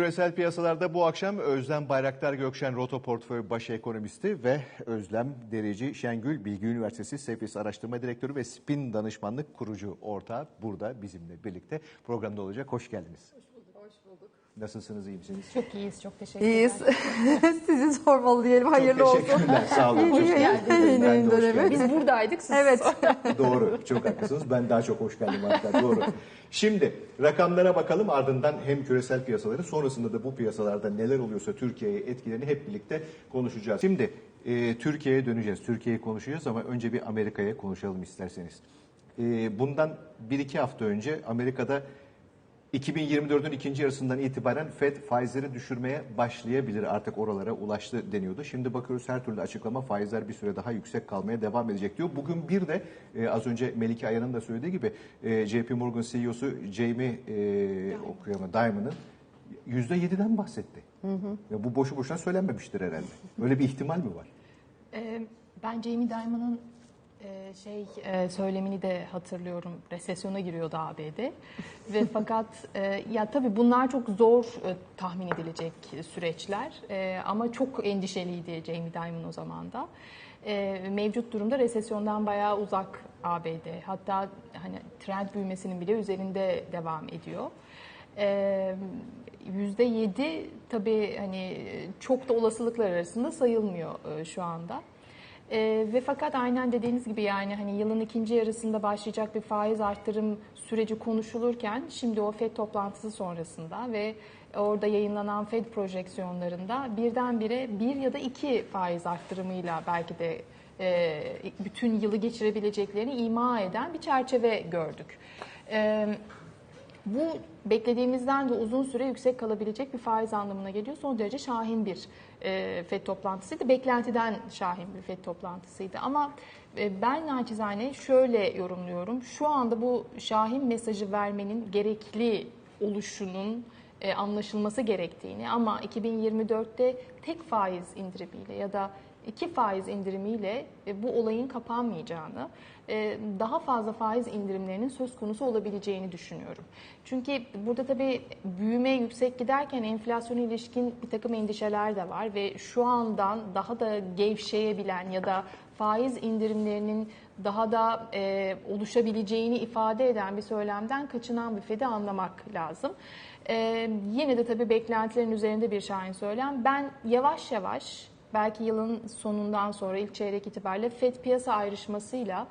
Küresel piyasalarda bu akşam Özlem Bayraktar Gökşen Roto Portföy Baş Ekonomisti ve Özlem Dereci Şengül Bilgi Üniversitesi Sefis Araştırma Direktörü ve Spin Danışmanlık Kurucu ortağı burada bizimle birlikte programda olacak. Hoş geldiniz. Hoş. Nasılsınız, iyi misiniz? Çok iyiyiz, çok teşekkürler. İyiyiz. Sizi sormalı diyelim. Hayırlı çok olsun. teşekkürler, sağ olun. Ederim. yeni Ben de hoş geldiniz. Biz buradaydık, siz Evet. Doğru, çok haklısınız. Ben daha çok hoş geldim hatta, doğru. Şimdi rakamlara bakalım ardından hem küresel piyasaları sonrasında da bu piyasalarda neler oluyorsa Türkiye'ye etkilerini hep birlikte konuşacağız. Şimdi e, Türkiye'ye döneceğiz, Türkiye'yi konuşacağız ama önce bir Amerika'ya konuşalım isterseniz. E, bundan bir iki hafta önce Amerika'da 2024'ün ikinci yarısından itibaren FED faizleri düşürmeye başlayabilir artık oralara ulaştı deniyordu. Şimdi bakıyoruz her türlü açıklama faizler bir süre daha yüksek kalmaya devam edecek diyor. Bugün bir de e, az önce Melike Ayan'ın da söylediği gibi e, JP Morgan CEO'su Jamie e, okuyama Dimon'ın %7'den bahsetti. Ya bu boşu boşuna söylenmemiştir herhalde. Öyle bir ihtimal mi var? Ee, ben Jamie Dimon'ın e, şey e, söylemini de hatırlıyorum. Resesyona giriyordu ABD. Ve fakat e, ya tabii bunlar çok zor e, tahmin edilecek süreçler. Ama çok endişeliydi Jamie Dimon o zaman da. Mevcut durumda resesyondan bayağı uzak ABD. Hatta hani trend büyümesinin bile üzerinde devam ediyor. Ee, Yüzde yedi tabii hani çok da olasılıklar arasında sayılmıyor şu anda. Ee, ve fakat aynen dediğiniz gibi yani hani yılın ikinci yarısında başlayacak bir faiz arttırım süreci konuşulurken şimdi o FED toplantısı sonrasında ve orada yayınlanan FED projeksiyonlarında birdenbire bir ya da iki faiz arttırımıyla belki de e, bütün yılı geçirebileceklerini ima eden bir çerçeve gördük. E, bu beklediğimizden de uzun süre yüksek kalabilecek bir faiz anlamına geliyor. Son derece şahin bir e, FED toplantısıydı. Beklentiden şahin bir FED toplantısıydı. Ama e, ben naçizane şöyle yorumluyorum. Şu anda bu şahin mesajı vermenin gerekli oluşunun e, anlaşılması gerektiğini ama 2024'te tek faiz indirimiyle ya da iki faiz indirimiyle e, bu olayın kapanmayacağını, e, daha fazla faiz indirimlerinin söz konusu olabileceğini düşünüyorum. Çünkü burada tabii büyüme yüksek giderken enflasyona ilişkin bir takım endişeler de var ve şu andan daha da gevşeyebilen ya da faiz indirimlerinin daha da e, oluşabileceğini ifade eden bir söylemden kaçınan bir Fed'i anlamak lazım. E, yine de tabii beklentilerin üzerinde bir şahin söylem. Ben yavaş yavaş belki yılın sonundan sonra ilk çeyrek itibariyle FED piyasa ayrışmasıyla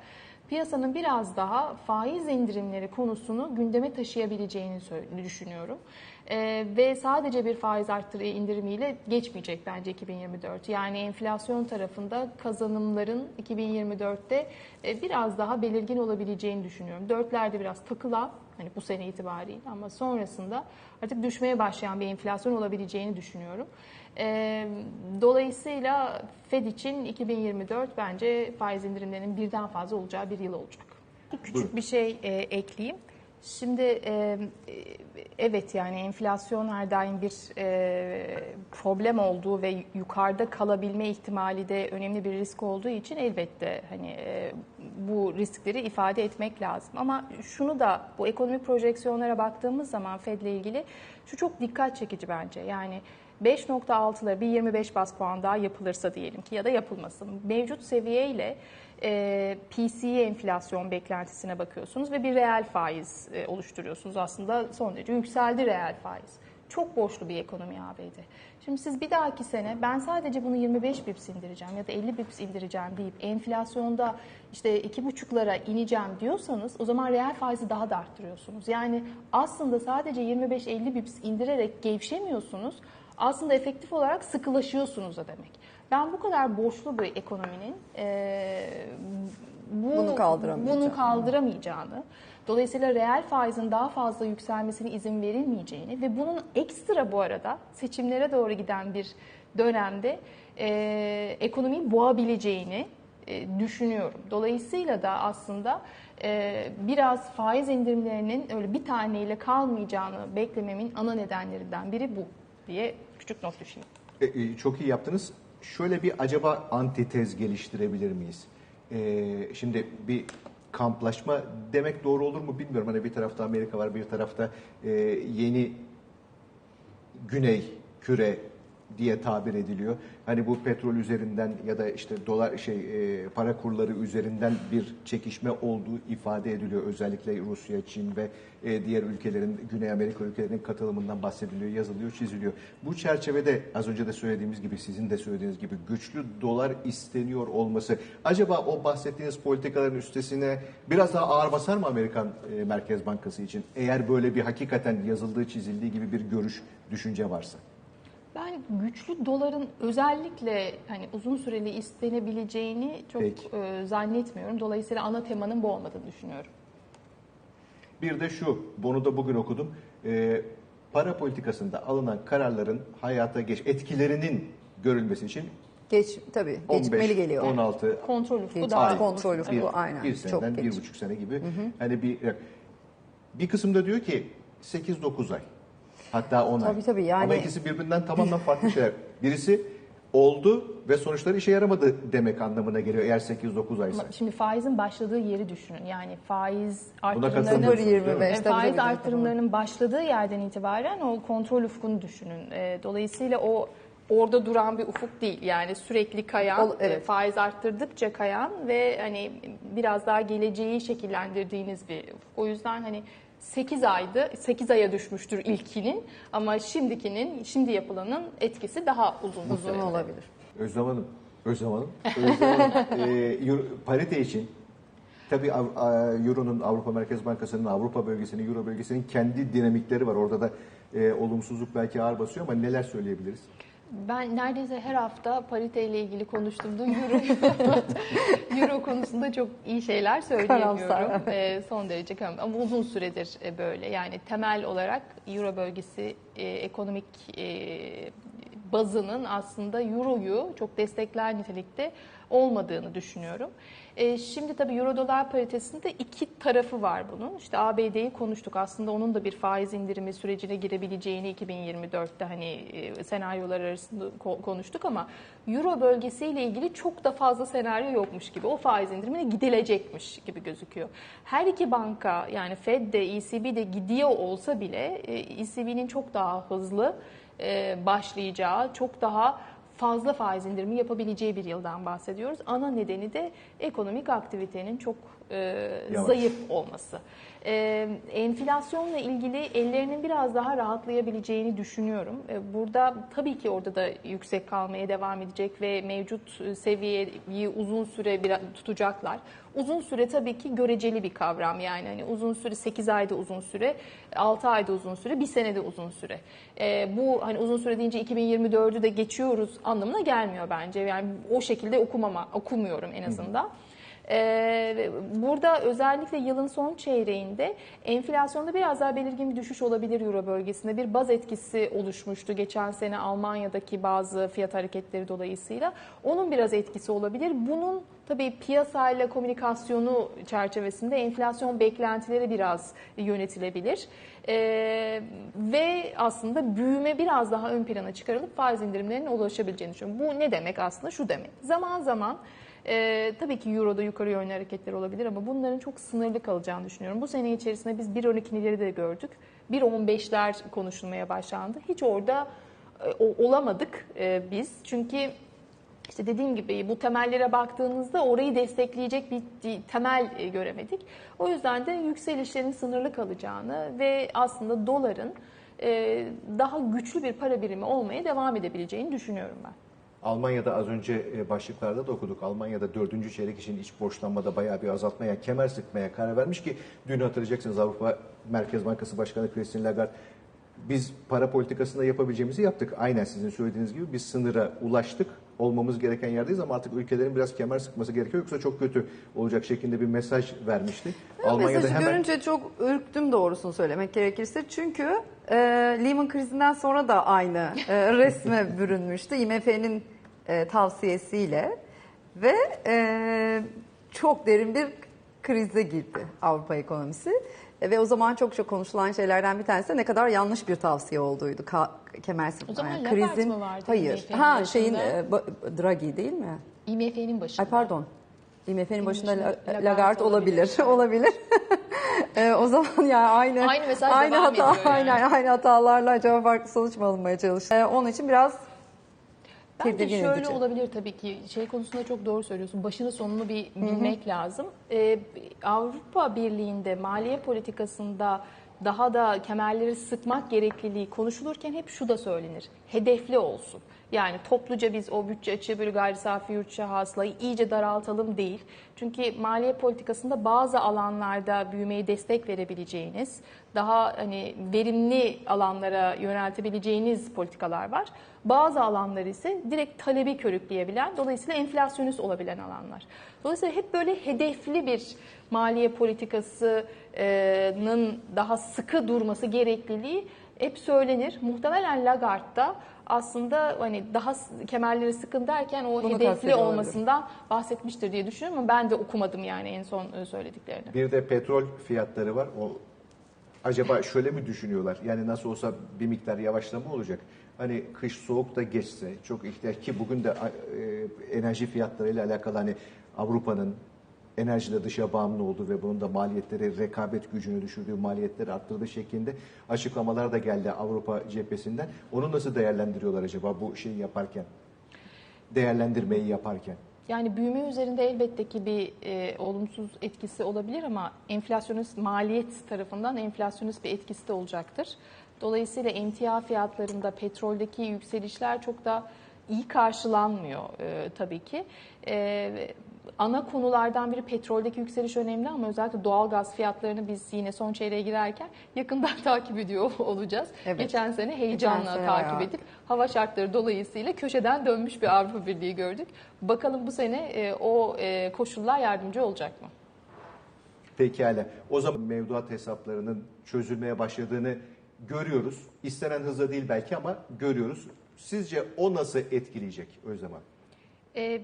piyasanın biraz daha faiz indirimleri konusunu gündeme taşıyabileceğini düşünüyorum. Ee, ve sadece bir faiz arttırı indirimiyle geçmeyecek bence 2024. Yani enflasyon tarafında kazanımların 2024'te e, biraz daha belirgin olabileceğini düşünüyorum. Dörtlerde biraz takılan hani bu sene itibariyle ama sonrasında artık düşmeye başlayan bir enflasyon olabileceğini düşünüyorum. E, dolayısıyla Fed için 2024 bence faiz indirimlerinin birden fazla olacağı bir yıl olacak. Küçük Buyurun. bir şey e, ekleyeyim. Şimdi e, evet yani enflasyon her daim bir e, problem olduğu ve yukarıda kalabilme ihtimali de önemli bir risk olduğu için elbette hani e, bu riskleri ifade etmek lazım. Ama şunu da bu ekonomik projeksiyonlara baktığımız zaman Fed'le ilgili şu çok dikkat çekici bence. Yani 5.6'lara bir 25 bas puan daha yapılırsa diyelim ki ya da yapılmasın. Mevcut seviyeyle e, PCE enflasyon beklentisine bakıyorsunuz ve bir reel faiz e, oluşturuyorsunuz. Aslında son derece yükseldi reel faiz. Çok borçlu bir ekonomi ABD. Şimdi siz bir dahaki sene ben sadece bunu 25 bips indireceğim ya da 50 bips indireceğim deyip enflasyonda işte 2,5'lara ineceğim diyorsanız o zaman reel faizi daha da arttırıyorsunuz. Yani aslında sadece 25-50 bips indirerek gevşemiyorsunuz. Aslında efektif olarak sıkılaşıyorsunuz da demek. Ben bu kadar borçlu bir ekonominin e, bu, Bunu kaldıramayacağını. bunu kaldıramayacağını, dolayısıyla reel faizin daha fazla yükselmesine izin verilmeyeceğini ve bunun ekstra bu arada seçimlere doğru giden bir dönemde e, ekonomiyi boğabileceğini e, düşünüyorum. Dolayısıyla da aslında e, biraz faiz indirimlerinin öyle bir taneyle kalmayacağını beklememin ana nedenlerinden biri bu diye küçük not düşeyim. E, e, çok iyi yaptınız. Şöyle bir acaba antitez geliştirebilir miyiz? E, şimdi bir kamplaşma demek doğru olur mu bilmiyorum. Hani bir tarafta Amerika var, bir tarafta e, yeni güney küre diye tabir ediliyor. Hani bu petrol üzerinden ya da işte dolar şey e, para kurları üzerinden bir çekişme olduğu ifade ediliyor. Özellikle Rusya, Çin ve e, diğer ülkelerin Güney Amerika ülkelerinin katılımından bahsediliyor, yazılıyor, çiziliyor. Bu çerçevede az önce de söylediğimiz gibi sizin de söylediğiniz gibi güçlü dolar isteniyor olması acaba o bahsettiğiniz politikaların üstesine biraz daha ağır basar mı Amerikan e, Merkez Bankası için? Eğer böyle bir hakikaten yazıldığı, çizildiği gibi bir görüş, düşünce varsa. Ben güçlü doların özellikle hani uzun süreli istenebileceğini çok Peki. e, zannetmiyorum. Dolayısıyla ana temanın bu olmadığını düşünüyorum. Bir de şu, bunu da bugün okudum. Ee, para politikasında alınan kararların hayata geç, etkilerinin görülmesi için Geç tabii 15, gecikmeli geliyor. 16 Kontrol ufku daha Ay, kontrol ufku, bir, aynen. bir Çok seneden bir geç. buçuk sene gibi. Hani bir bir kısımda diyor ki 8-9 ay. Hatta 10 ay. Tabii, tabii, yani- Ama ikisi birbirinden tamamen farklı şeyler. Birisi oldu ve sonuçları işe yaramadı demek anlamına geliyor eğer 8-9 aysa. Ama Şimdi faizin başladığı yeri düşünün. Yani faiz artırımlarının değil mi? 0.25 E, tabii, faiz artırımlarının başladığı yerden itibaren o kontrol ufkunu düşünün. E, Dolayısıyla o orada duran bir ufuk değil. Yani sürekli kayan, Ol- evet. e, faiz arttırdıkça kayan ve hani biraz daha geleceği şekillendirdiğiniz bir ufuk. O yüzden hani 8 aydı, 8 aya düşmüştür ilkinin ama şimdikinin, şimdi yapılanın etkisi daha uzun. bir Uzun olabilir. Özlem Hanım, Özlem Hanım, Özlem Hanım e, Euro- parite için tabii Av- a- Euro'nun, Avrupa Merkez Bankası'nın, Avrupa bölgesinin, Euro bölgesinin kendi dinamikleri var. Orada da e, olumsuzluk belki ağır basıyor ama neler söyleyebiliriz? Ben neredeyse her hafta pariteyle ilgili konuştuğumda euro, euro konusunda çok iyi şeyler söyleyemiyorum. Ee, son derece karamsar. Ama uzun süredir e, böyle. Yani temel olarak euro bölgesi e, ekonomik e, bazının aslında euroyu çok destekler nitelikte olmadığını düşünüyorum. E, şimdi tabii euro dolar paritesinde iki tarafı var bunun. İşte ABD'yi konuştuk. Aslında onun da bir faiz indirimi sürecine girebileceğini 2024'te hani e, senaryolar arasında ko- konuştuk ama euro bölgesiyle ilgili çok da fazla senaryo yokmuş gibi. O faiz indirimine gidilecekmiş gibi gözüküyor. Her iki banka yani Fed de ECB de gidiyor olsa bile e, ECB'nin çok daha hızlı e, başlayacağı, çok daha fazla faiz indirimi yapabileceği bir yıldan bahsediyoruz. Ana nedeni de ekonomik aktivitenin çok e, Yavaş. zayıf olması. E, enflasyonla ilgili ellerinin biraz daha rahatlayabileceğini düşünüyorum. E, burada tabii ki orada da yüksek kalmaya devam edecek ve mevcut e, seviyeyi uzun süre bir, tutacaklar. Uzun süre tabii ki göreceli bir kavram yani hani uzun süre 8 ayda uzun süre, 6 ayda uzun süre, 1 senede uzun süre. E, bu hani uzun süre deyince 2024'ü de geçiyoruz anlamına gelmiyor bence. Yani o şekilde okumama okumuyorum en azından. Ee, burada özellikle yılın son çeyreğinde enflasyonda biraz daha belirgin bir düşüş olabilir Euro bölgesinde. Bir baz etkisi oluşmuştu geçen sene Almanya'daki bazı fiyat hareketleri dolayısıyla. Onun biraz etkisi olabilir. Bunun tabii piyasayla komünikasyonu çerçevesinde enflasyon beklentileri biraz yönetilebilir. Ee, ve aslında büyüme biraz daha ön plana çıkarılıp faiz indirimlerine ulaşabileceğini düşünüyorum. Bu ne demek aslında? Şu demek. Zaman zaman ee, tabii ki Euro'da yukarı yönlü hareketler olabilir ama bunların çok sınırlı kalacağını düşünüyorum. Bu sene içerisinde biz 1.12'leri de gördük. 1.15'ler konuşulmaya başlandı. Hiç orada e, olamadık e, biz. Çünkü işte dediğim gibi bu temellere baktığınızda orayı destekleyecek bir temel e, göremedik. O yüzden de yükselişlerin sınırlı kalacağını ve aslında doların e, daha güçlü bir para birimi olmaya devam edebileceğini düşünüyorum ben. Almanya'da az önce e, başlıklarda da okuduk. Almanya'da dördüncü çeyrek için iç borçlanmada bayağı bir azaltmaya, kemer sıkmaya karar vermiş ki dün hatırlayacaksınız Avrupa Merkez Bankası Başkanı Christine Lagarde biz para politikasında yapabileceğimizi yaptık. Aynen sizin söylediğiniz gibi biz sınıra ulaştık. Olmamız gereken yerdeyiz ama artık ülkelerin biraz kemer sıkması gerekiyor. Yoksa çok kötü olacak şeklinde bir mesaj vermişti. Mesajı görünce çok ürktüm doğrusunu söylemek gerekirse. Çünkü e, Lehman krizinden sonra da aynı e, resme bürünmüştü IMF'nin e, tavsiyesiyle ve e, çok derin bir krize girdi Avrupa ekonomisi. Ve o zaman çok çok konuşulan şeylerden bir tanesi de ne kadar yanlış bir tavsiye olduğuydu. Ka- kemer sıkma. O zaman Yani Lagarde mı vardı Hayır. Ha başında? şeyin e, Draghi değil mi? IMF'nin başında. Ay pardon. IMF'nin başında La- Lagarde olabilir. olabilir. olabilir. E, o zaman yani aynı Aynı aynı hata yani. aynen aynı hatalarla acaba farklı sonuç mu alınmaya çalışıyor? E, onun için biraz Bence tedirgin şöyle edici. olabilir tabii ki. Şey konusunda çok doğru söylüyorsun. Başını sonunu bir bilmek lazım. Ee, Avrupa Birliği'nde maliye politikasında daha da kemerleri sıkmak gerekliliği konuşulurken hep şu da söylenir. Hedefli olsun. Yani topluca biz o bütçe açığı bölü gayri safi yurt hasılayı iyice daraltalım değil. Çünkü maliye politikasında bazı alanlarda büyümeye destek verebileceğiniz, daha hani verimli alanlara yöneltebileceğiniz politikalar var. Bazı alanlar ise direkt talebi körükleyebilen, dolayısıyla enflasyonist olabilen alanlar. Dolayısıyla hep böyle hedefli bir maliye politikasının daha sıkı durması gerekliliği hep söylenir. Muhtemelen Lagarde'da aslında hani daha kemerleri sıkın derken o Bunu hedefli olmasından bahsetmiştir diye düşünüyorum ama ben de okumadım yani en son e, söylediklerini. Bir de petrol fiyatları var. O acaba şöyle mi düşünüyorlar? Yani nasıl olsa bir miktar yavaşlama olacak. Hani kış soğuk da geçse çok ihtiyaç ki bugün de e, enerji fiyatlarıyla alakalı hani Avrupa'nın enerjide dışa bağımlı olduğu ve bunun da maliyetleri rekabet gücünü düşürdüğü maliyetleri arttırdığı şeklinde açıklamalar da geldi Avrupa cephesinden. Onu nasıl değerlendiriyorlar acaba bu şeyi yaparken? Değerlendirmeyi yaparken. Yani büyüme üzerinde elbette ki bir e, olumsuz etkisi olabilir ama enflasyonist maliyet tarafından enflasyonist bir etkisi de olacaktır. Dolayısıyla emtia fiyatlarında petroldeki yükselişler çok da iyi karşılanmıyor e, tabii ki. E, ana konulardan biri petroldeki yükseliş önemli ama özellikle doğal gaz fiyatlarını biz yine son çeyreğe girerken yakından takip ediyor olacağız. Evet. Geçen sene heyecanla Geçen sene takip bayağı. edip hava şartları dolayısıyla köşeden dönmüş bir Avrupa Birliği gördük. Bakalım bu sene e, o e, koşullar yardımcı olacak mı? Pekala. O zaman mevduat hesaplarının çözülmeye başladığını görüyoruz. İstenen hızla değil belki ama görüyoruz. Sizce o nasıl etkileyecek Özlem E,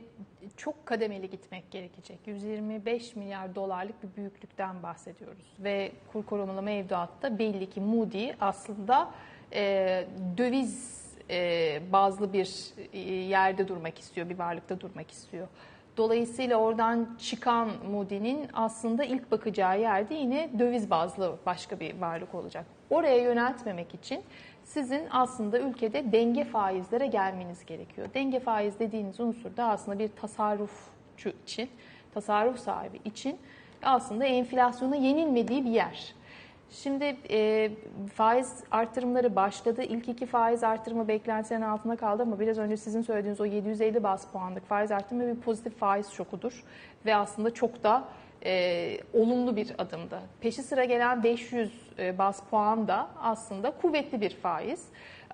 çok kademeli gitmek gerekecek. 125 milyar dolarlık bir büyüklükten bahsediyoruz. Ve kur korumalı mevduatta belli ki Moody aslında e, döviz e, bazlı bir e, yerde durmak istiyor, bir varlıkta durmak istiyor. Dolayısıyla oradan çıkan Moody'nin aslında ilk bakacağı yerde yine döviz bazlı başka bir varlık olacak. Oraya yöneltmemek için sizin aslında ülkede denge faizlere gelmeniz gerekiyor. Denge faiz dediğiniz unsur da aslında bir tasarrufçu için, tasarruf sahibi için aslında enflasyona yenilmediği bir yer. Şimdi e, faiz artırımları başladı. İlk iki faiz artırımı beklentilerin altında kaldı ama biraz önce sizin söylediğiniz o 750 bas puanlık faiz artırımı bir pozitif faiz şokudur. Ve aslında çok da e, olumlu bir adımdı. Peşi sıra gelen 500 e, bas puan da aslında kuvvetli bir faiz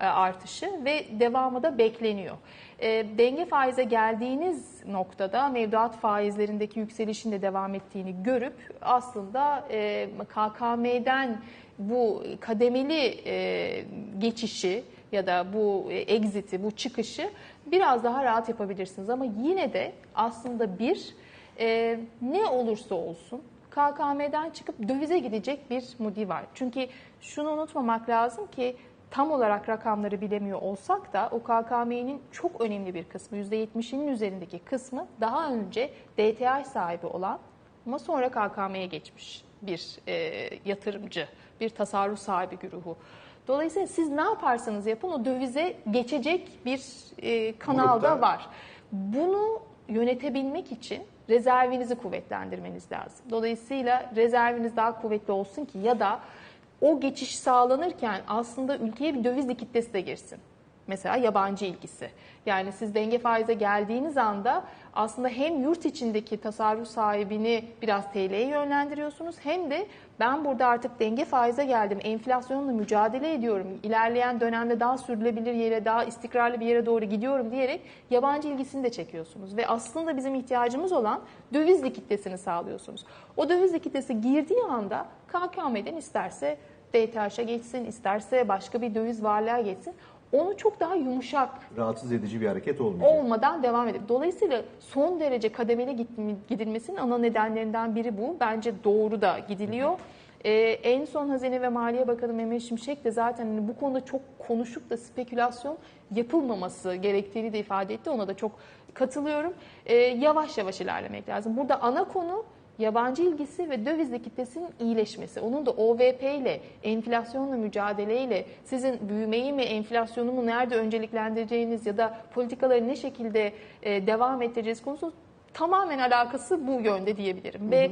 e, artışı ve devamı da bekleniyor. E, denge faize geldiğiniz noktada mevduat faizlerindeki yükselişin de devam ettiğini görüp aslında e, KKM'den bu kademeli e, geçişi ya da bu exit'i, bu çıkışı biraz daha rahat yapabilirsiniz. Ama yine de aslında bir e, ne olursa olsun KKM'den çıkıp dövize gidecek bir Moody var. Çünkü şunu unutmamak lazım ki tam olarak rakamları bilemiyor olsak da o KKM'nin çok önemli bir kısmı %70'inin üzerindeki kısmı daha önce DTI sahibi olan ama sonra KKM'ye geçmiş bir e, yatırımcı, bir tasarruf sahibi güruhu. Dolayısıyla siz ne yaparsanız yapın o dövize geçecek bir e, kanalda var. Bunu yönetebilmek için rezervinizi kuvvetlendirmeniz lazım. Dolayısıyla rezerviniz daha kuvvetli olsun ki ya da o geçiş sağlanırken aslında ülkeye bir döviz likiditesi de girsin. Mesela yabancı ilgisi. Yani siz denge faize geldiğiniz anda aslında hem yurt içindeki tasarruf sahibini biraz TL'ye yönlendiriyorsunuz hem de ben burada artık denge faize geldim, enflasyonla mücadele ediyorum, ilerleyen dönemde daha sürdürülebilir yere, daha istikrarlı bir yere doğru gidiyorum diyerek yabancı ilgisini de çekiyorsunuz. Ve aslında bizim ihtiyacımız olan döviz likiditesini sağlıyorsunuz. O döviz likiditesi girdiği anda KKM'den isterse DTH'a geçsin, isterse başka bir döviz varlığa geçsin. Onu çok daha yumuşak Rahatsız edici bir hareket olmayacak. olmadan devam edip dolayısıyla son derece kademeli gidilmesinin ana nedenlerinden biri bu. Bence doğru da gidiliyor. Ee, en son Hazine ve Maliye Bakanı Mehmet Şimşek de zaten hani bu konuda çok konuşup da spekülasyon yapılmaması gerektiğini de ifade etti. Ona da çok katılıyorum. Ee, yavaş yavaş ilerlemek lazım. Burada ana konu yabancı ilgisi ve döviz likiditesinin iyileşmesi. Onun da OVP ile, enflasyonla mücadeleyle sizin büyümeyi mi, enflasyonu mu nerede önceliklendireceğiniz ya da politikaları ne şekilde e, devam ettireceğiz konusu tamamen alakası bu yönde diyebilirim. Ve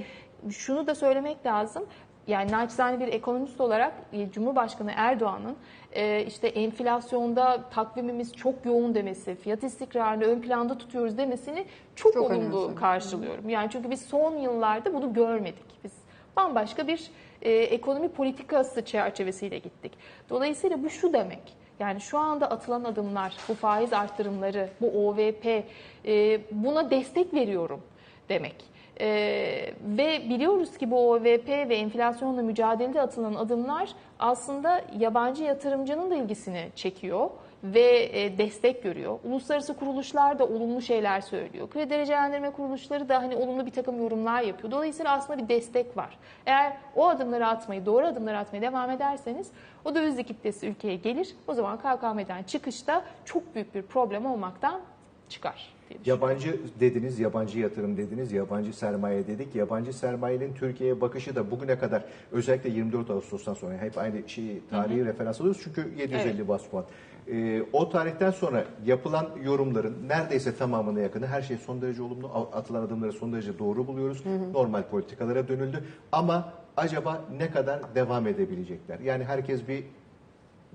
şunu da söylemek lazım. Yani naçizane bir ekonomist olarak e, Cumhurbaşkanı Erdoğan'ın e, işte enflasyonda takvimimiz çok yoğun demesi, fiyat istikrarını ön planda tutuyoruz demesini çok, Çok olumlu önemsiyorum. karşılıyorum. Yani çünkü biz son yıllarda bunu görmedik. Biz bambaşka bir e, ekonomi politikası çerçevesiyle gittik. Dolayısıyla bu şu demek. Yani şu anda atılan adımlar, bu faiz arttırımları, bu OVP, e, buna destek veriyorum demek. Ee, ve biliyoruz ki bu OVP ve enflasyonla mücadelede atılan adımlar aslında yabancı yatırımcının da ilgisini çekiyor ve e, destek görüyor. Uluslararası kuruluşlar da olumlu şeyler söylüyor. Kredi derecelendirme kuruluşları da hani olumlu bir takım yorumlar yapıyor. Dolayısıyla aslında bir destek var. Eğer o adımları atmayı, doğru adımları atmaya devam ederseniz o döviz likiditesi ülkeye gelir. O zaman KKM'den çıkışta çok büyük bir problem olmaktan çıkar. Diye. Yabancı dediniz, yabancı yatırım dediniz, yabancı sermaye dedik. Yabancı sermayenin Türkiye'ye bakışı da bugüne kadar özellikle 24 Ağustos'tan sonra hep aynı şeyi tarihi referans alıyoruz çünkü 750 bas puan. Ee, o tarihten sonra yapılan yorumların neredeyse tamamına yakını her şey son derece olumlu, atılan adımları son derece doğru buluyoruz. Normal politikalara dönüldü. Ama acaba ne kadar devam edebilecekler? Yani herkes bir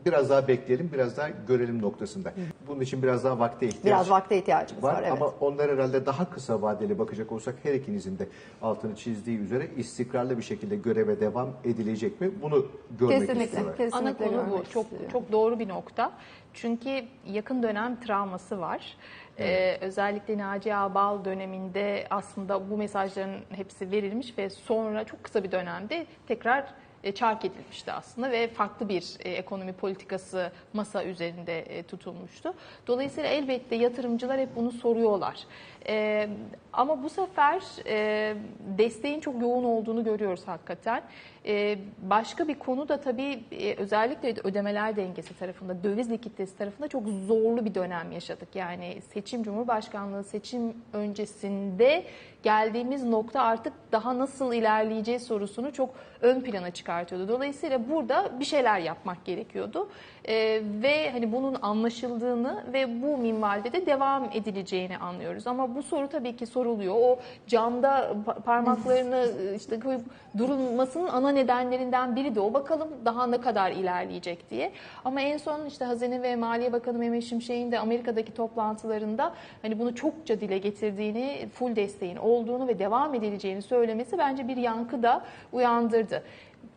biraz daha bekleyelim, biraz daha görelim noktasında. Bunun için biraz daha vakte ihtiyaç Biraz vakte ihtiyacımız var, var evet. ama onlar herhalde daha kısa vadeli bakacak olsak her ikinizin de altını çizdiği üzere istikrarlı bir şekilde göreve devam edilecek mi? Bunu görmek Kesinlikle, istiyorlar. kesinlikle. Ana konu bu. görmek Çok çok doğru bir nokta. Çünkü yakın dönem travması var. Ee, özellikle Naci Ağbal döneminde aslında bu mesajların hepsi verilmiş ve sonra çok kısa bir dönemde tekrar çark edilmişti aslında ve farklı bir e, ekonomi politikası masa üzerinde e, tutulmuştu. Dolayısıyla elbette yatırımcılar hep bunu soruyorlar. E, ama bu sefer e, desteğin çok yoğun olduğunu görüyoruz hakikaten. E, başka bir konu da tabii e, özellikle ödemeler dengesi tarafında, döviz likiditesi tarafında çok zorlu bir dönem yaşadık. Yani seçim, Cumhurbaşkanlığı seçim öncesinde geldiğimiz nokta artık daha nasıl ilerleyeceğiz sorusunu çok ön plana çıkartıyordu. Dolayısıyla burada bir şeyler yapmak gerekiyordu. E, ve hani bunun anlaşıldığını ve bu minvalde de devam edileceğini anlıyoruz. Ama bu soru tabii ki soruluyor. O camda pa- parmaklarını işte koyup durulmasının ana nedenlerinden biri de o. Bakalım daha ne kadar ilerleyecek diye. Ama en son işte Hazine ve Maliye Bakanı Mehmet Şimşek'in de Amerika'daki toplantılarında hani bunu çokça dile getirdiğini, full desteğin olduğunu ve devam edileceğini söylemesi bence bir yankı da uyandırdı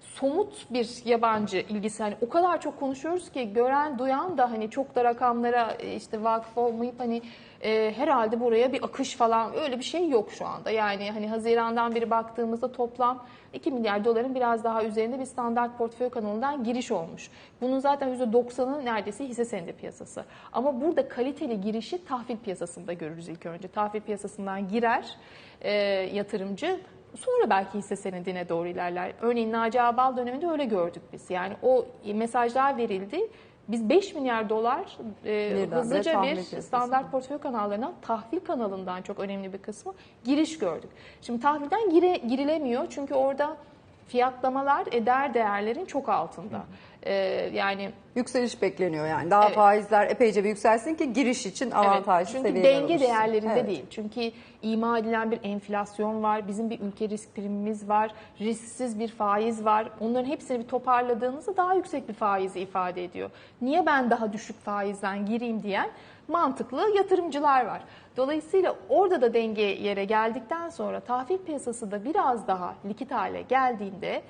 somut bir yabancı ilgisi hani o kadar çok konuşuyoruz ki gören duyan da hani çok da rakamlara e, işte vakıf olmayıp hani e, herhalde buraya bir akış falan öyle bir şey yok şu anda. Yani hani Haziran'dan beri baktığımızda toplam 2 milyar doların biraz daha üzerinde bir standart portföy kanalından giriş olmuş. Bunun zaten %90'ı neredeyse hisse senedi piyasası. Ama burada kaliteli girişi tahvil piyasasında görürüz ilk önce. Tahvil piyasasından girer e, yatırımcı Sonra belki hisse senedine doğru ilerler. Örneğin Naci Ağbal döneminde öyle gördük biz. Yani o mesajlar verildi. Biz 5 milyar dolar e, hızlıca bir standart portföy kanallarına tahvil kanalından çok önemli bir kısmı giriş gördük. Şimdi tahvilden gire, girilemiyor çünkü orada fiyatlamalar eder değerlerin çok altında. E, yani Yükseliş bekleniyor yani. Daha Evet. faizler epeyce bir yükselsin ki giriş için avantajlı çünkü seviyeler denge oluşsun. değerlerinde Evet. değil. Çünkü ima edilen bir enflasyon var, bizim bir ülke risk primimiz var, risksiz bir faiz var. Onların hepsini bir toparladığınızda daha yüksek bir faizi ifade ediyor. Niye ben daha düşük faizden gireyim diyen mantıklı yatırımcılar var. Dolayısıyla orada da denge yere geldikten sonra tahvil piyasası da biraz daha likit hale geldiğinde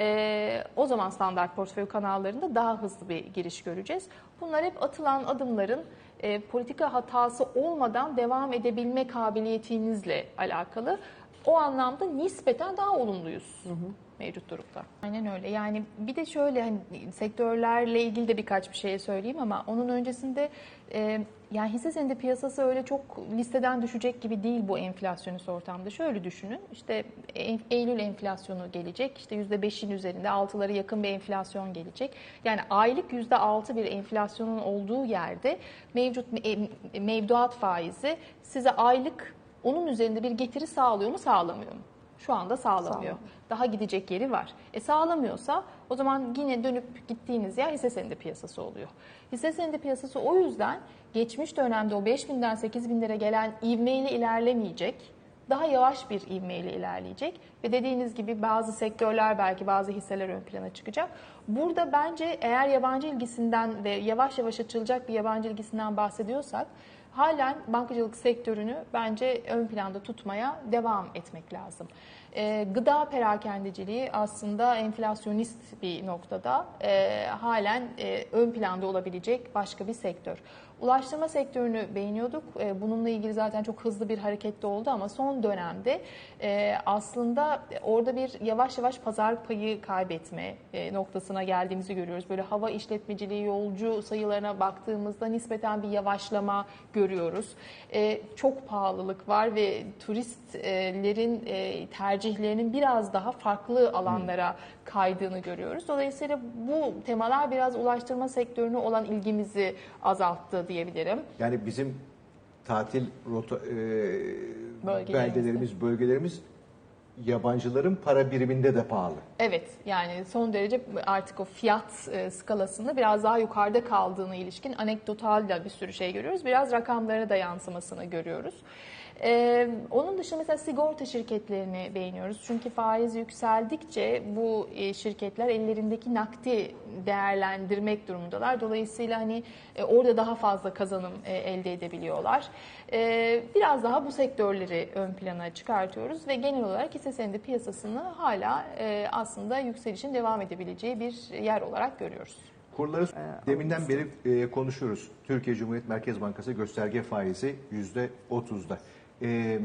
ee, o zaman standart portföy kanallarında daha hızlı bir giriş göreceğiz. Bunlar hep atılan adımların e, politika hatası olmadan devam edebilme kabiliyetinizle alakalı. o anlamda nispeten daha olumluyuz mevcut durumda. Aynen öyle. Yani bir de şöyle hani sektörlerle ilgili de birkaç bir şey söyleyeyim ama onun öncesinde e, yani hisse senedi piyasası öyle çok listeden düşecek gibi değil bu enflasyonist ortamda. Şöyle düşünün. işte Eylül enflasyonu gelecek. İşte %5'in üzerinde 6'lara yakın bir enflasyon gelecek. Yani aylık %6 bir enflasyonun olduğu yerde mevcut me- mevduat faizi size aylık onun üzerinde bir getiri sağlıyor mu sağlamıyor mu? Şu anda sağlamıyor. Sağlamıyor. Daha gidecek yeri var. E sağlamıyorsa o zaman yine dönüp gittiğiniz yer hisse senedi piyasası oluyor. Hisse senedi piyasası o yüzden geçmiş dönemde o 5000'den 8000'lere gelen ivmeyle ilerlemeyecek. Daha yavaş bir ivmeyle ilerleyecek ve dediğiniz gibi bazı sektörler belki bazı hisseler ön plana çıkacak. Burada bence eğer yabancı ilgisinden ve yavaş yavaş açılacak bir yabancı ilgisinden bahsediyorsak halen bankacılık sektörünü bence ön planda tutmaya devam etmek lazım. Ee, gıda perakendeciliği aslında enflasyonist bir noktada e, halen e, ön planda olabilecek başka bir sektör. Ulaştırma sektörünü beğeniyorduk. E, bununla ilgili zaten çok hızlı bir hareketli oldu ama son dönemde e, aslında orada bir yavaş yavaş pazar payı kaybetme e, noktasına geldiğimizi görüyoruz. Böyle hava işletmeciliği, yolcu sayılarına baktığımızda nispeten bir yavaşlama görüyoruz. Çok pahalılık var ve turistlerin tercihlerinin biraz daha farklı alanlara kaydığını görüyoruz. Dolayısıyla bu temalar biraz ulaştırma sektörüne olan ilgimizi azalttı diyebilirim. Yani bizim tatil rota, e, Bölgelerimiz. beldelerimiz, bölgelerimiz yabancıların para biriminde de pahalı. Evet yani son derece artık o fiyat e, skalasında biraz daha yukarıda kaldığını ilişkin anekdotal da bir sürü şey görüyoruz. Biraz rakamlara da yansımasını görüyoruz. Ee, onun dışında mesela sigorta şirketlerini beğeniyoruz. Çünkü faiz yükseldikçe bu e, şirketler ellerindeki nakdi değerlendirmek durumundalar. Dolayısıyla hani e, orada daha fazla kazanım elde edebiliyorlar. E, biraz daha bu sektörleri ön plana çıkartıyoruz ve genel olarak hisse senedi piyasasını hala e, aslında yükselişin devam edebileceği bir yer olarak görüyoruz. Kurları deminden beri e, konuşuyoruz. Türkiye Cumhuriyet Merkez Bankası gösterge faizi yüzde otuzda. E,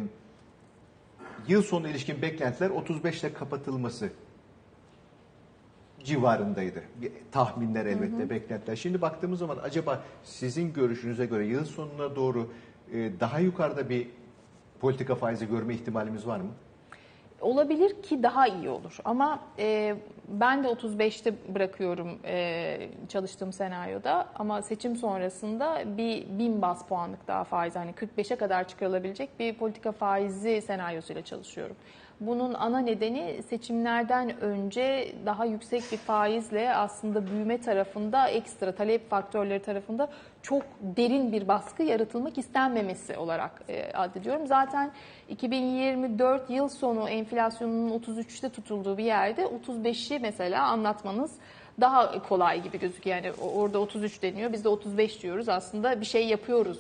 yıl sonu ilişkin beklentiler 35 ile kapatılması civarındaydı. Tahminler elbette, beklentiler. Şimdi baktığımız zaman acaba sizin görüşünüze göre yıl sonuna doğru daha yukarıda bir politika faizi görme ihtimalimiz var mı? Olabilir ki daha iyi olur ama e, ben de 35'te bırakıyorum e, çalıştığım senaryoda ama seçim sonrasında bir 1000 bas puanlık daha faiz hani 45'e kadar çıkarılabilecek bir politika faizi senaryosuyla çalışıyorum. Bunun ana nedeni seçimlerden önce daha yüksek bir faizle aslında büyüme tarafında ekstra talep faktörleri tarafında çok derin bir baskı yaratılmak istenmemesi olarak e, addediyorum. Zaten 2024 yıl sonu enflasyonunun 33'te tutulduğu bir yerde 35'i mesela anlatmanız daha kolay gibi gözüküyor. Yani orada 33 deniyor, biz de 35 diyoruz. Aslında bir şey yapıyoruz.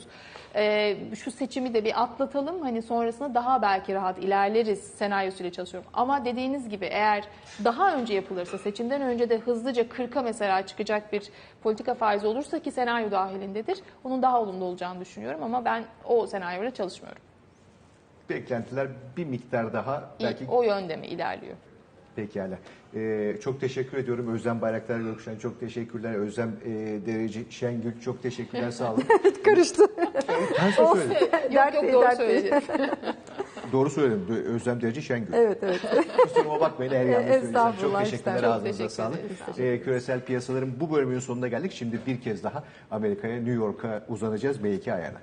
Ee, şu seçimi de bir atlatalım. Hani sonrasında daha belki rahat ilerleriz senaryosuyla çalışıyorum. Ama dediğiniz gibi eğer daha önce yapılırsa, seçimden önce de hızlıca 40'a mesela çıkacak bir politika faizi olursa ki senaryo dahilindedir. Onun daha olumlu olacağını düşünüyorum ama ben o senaryoyla çalışmıyorum. Beklentiler bir miktar daha belki O yönde mi ilerliyor? Pekala. Ee, çok teşekkür ediyorum. Özlem Bayraktar Gökşen çok teşekkürler. Özlem e, Dereci Şengül çok teşekkürler. Sağ olun. Karıştı. Ters mi söyledim? yok Dert yok değil, doğru söyledi. Doğru söyledim. Özlem Dereci Şengül. Evet evet. Kusuruma bakmayın eğer yanlış söylediysem. Çok Estağfurullah, teşekkürler. estağfurullah. Ağzınıza Teşekkür sağlık. ederiz. Ee, küresel piyasaların bu bölümünün sonuna geldik. Şimdi bir kez daha Amerika'ya, New York'a uzanacağız. B2 ayağına.